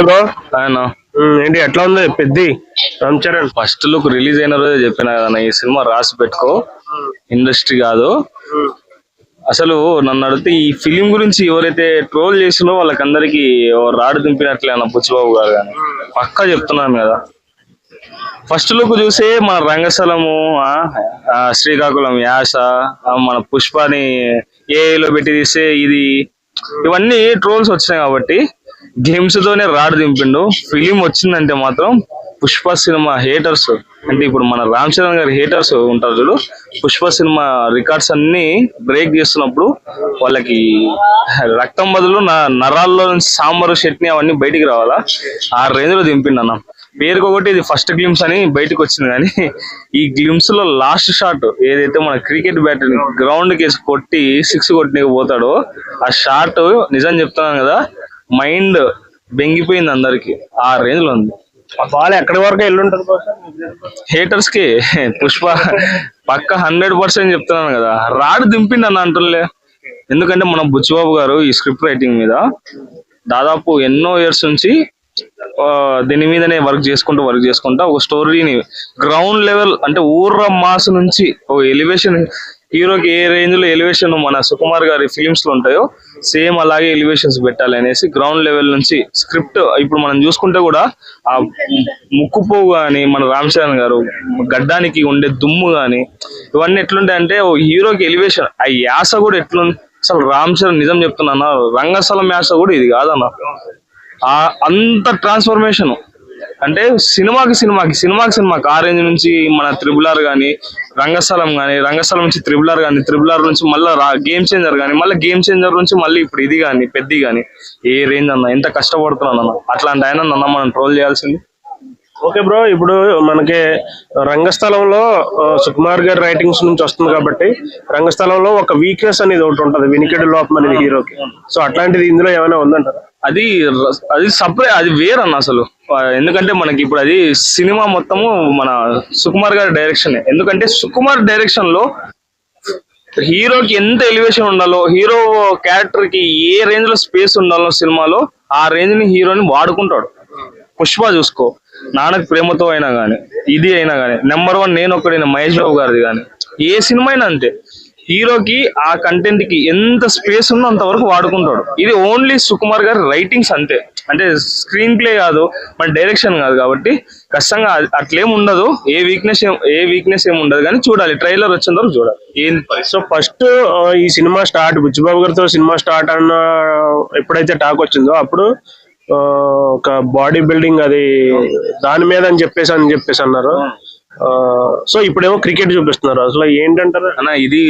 Hi bro ఆయన ఏంటి ఎట్లా ఉంది? Peddi? Ram Charan. First look release అయిన రోజే చెప్పిన కదా ఈ సినిమా రాసి పెట్టుకో. ఇండస్ట్రీ కాదు. అసలు నన్ను అడిగితే ఈ ఫిలిం గురించి ఎవరైతే ట్రోల్ చేసినో వాళ్ళకందరికి ఓ రాడు దింపినట్లే అన్న బుచ్చిబాబు గారు కానీ పక్కా చెప్తున్నాను కదా. ఫస్ట్ లుక్ చూసే మన రంగస్థలము శ్రీకాకుళం యాస మన పుష్పని ఏఐలో పెట్టి తీస్తే ఇది. ఇవన్నీ ట్రోల్స్ వచ్చినాయి కాబట్టి గేమ్స్ తోనే రాడ్ దింపిండు. ఫిలిం వచ్చిందంటే మాత్రం పుష్ప సినిమా హేటర్స్ అంటే ఇప్పుడు మన రామ్ చరణ్ గారి హేటర్స్ ఉంటారు చూడు. పుష్ప సినిమా రికార్డ్స్ అన్ని బ్రేక్ చేస్తున్నప్పుడు వాళ్ళకి రక్తం బదులు నా నరాల్లో నుంచి సాంబారు చట్నీ అవన్నీ బయటికి రావాలా? ఆ రేంజ్లో దింపిండు అన్న. పేరుకొకటి ఇది ఫస్ట్ గ్లిమ్స్ అని బయటకు వచ్చింది కానీ ఈ గ్లిమ్స్లో లాస్ట్ షాట్ ఏదైతే మన క్రికెట్ బ్యాట్ గ్రౌండ్ కేసి కొట్టి సిక్స్ కొట్టిన పోతాడో ఆ షాట్ నిజం చెప్తున్నాను కదా మైండ్ బెంగిపోయింది అందరికి. ఆ రేంజ్లో ఉంది బాల్ ఎక్కడి వరకు వెళ్ళి ఉంటుంది హేటర్స్కి పుష్ప పక్క హండ్రెడ్ పర్సెంట్ చెప్తున్నాను కదా. రాడు దింపిండి అన్న అంటులే ఎందుకంటే మన బుచ్చిబాబు గారు ఈ స్క్రిప్ట్ రైటింగ్ మీద దాదాపు ఎన్నో ఇయర్స్ నుంచి దీని మీదనే వర్క్ చేసుకుంటూ వర్క్ చేసుకుంటా ఒక స్టోరీని గ్రౌండ్ లెవెల్ అంటే ఊర్ర మాస్ నుంచి ఒక ఎలివేషన్ హీరోకి ఏ రేంజ్లో ఎలివేషన్ మన సుకుమార్ గారి ఫిలిమ్స్లో ఉంటాయో సేమ్ అలాగే ఎలివేషన్స్ పెట్టాలి అనేసి గ్రౌండ్ లెవెల్ నుంచి స్క్రిప్ట్ ఇప్పుడు మనం చూసుకుంటే కూడా ఆ ముక్కుపోవు గాని కానీ మన రామ్ చరణ్ గారు గడ్డానికి ఉండే దుమ్ము కానీ ఇవన్నీ ఎట్లుంటాయి అంటే ఓ హీరోకి ఎలివేషన్ ఆ యాస కూడా ఎట్లుంది? అసలు రామ్ చరణ్ నిజం చెప్తున్నా రంగస్థలం యాస కూడా ఇది కాదన్న. ఆ అంత ట్రాన్స్ఫర్మేషన్ అంటే సినిమాకి సినిమాకి సినిమాకి సినిమాకి. ఆ రేంజ్ నుంచి మన త్రిబుల్ ఆర్ కానీ రంగస్థలం కానీ రంగస్థలం నుంచి త్రిబుల్ కానీ త్రిబుల్ ఆర్ నుంచి మళ్ళీ గేమ్ చేంజర్ కానీ మళ్ళీ గేమ్ చేంజర్ నుంచి మళ్ళీ ఇప్పుడు ఇది కానీ పెద్ది కానీ ఏ రేంజ్ అన్న ఎంత కష్టపడుతున్నాను అన్న అట్లాంటి ఆయన నన్న మనం ట్రోల్ చేయాల్సింది. ఓకే బ్రో ఇప్పుడు మనకి రంగస్థలంలో సుకుమార్ గారి రైటింగ్స్ నుంచి వస్తుంది కాబట్టి రంగస్థలంలో ఒక వీక్నెస్ అనేది ఒకటి ఉంటది వినికిడి లోపం అనేది హీరోకి సో అట్లాంటిది ఇందులో ఏమైనా ఉందంటారా? అది అది సపరేట్ అది వేరన్న అసలు. ఎందుకంటే మనకి ఇప్పుడు అది సినిమా మొత్తము మన సుకుమార్ గారి డైరెక్షన్ ఎందుకంటే సుకుమార్ డైరెక్షన్లో హీరోకి ఎంత ఎలివేషన్ ఉండాలో హీరో క్యారెక్టర్కి ఏ రేంజ్లో స్పేస్ ఉండాలో సినిమాలో ఆ రేంజ్ని హీరోని వాడుకుంటాడు. పుష్ప చూసుకో. నాన్నకు ప్రేమతో అయినా కానీ ఇది అయినా కానీ నెంబర్ వన్ నేను ఒకడైన మహేష్ బాబు గారిది కానీ ఏ సినిమా అయినా అంతే. హీరోకి ఆ కంటెంట్కి ఎంత స్పేస్ ఉందో అంతవరకు వాడుకుంటాడు. ఇది ఓన్లీ సుకుమార్ గారి రైటింగ్స్ అంతే. అంటే స్క్రీన్ ప్లే కాదు మన డైరెక్షన్ కాదు కాబట్టి ఖచ్చితంగా అట్లేం ఉండదు. ఏ వీక్నెస్ ఏ వీక్నెస్ ఏం ఉండదు కానీ చూడాలి. ట్రైలర్ వచ్చిన తర్వాత చూడాలి. ఏం సో ఫస్ట్ ఈ సినిమా స్టార్ట్ బుచ్చిబాబు గారితో సినిమా స్టార్ట్ అన్న ఎప్పుడైతే టాక్ వచ్చిందో అప్పుడు ఒక బాడీ బిల్డింగ్ అది దాని మీద అని చెప్పేసి అని చెప్పేసి అన్నారు. సో ఇప్పుడేమో క్రికెట్ చూపిస్తున్నారు. అసలు ఏంటంటారు? అన్న ఇది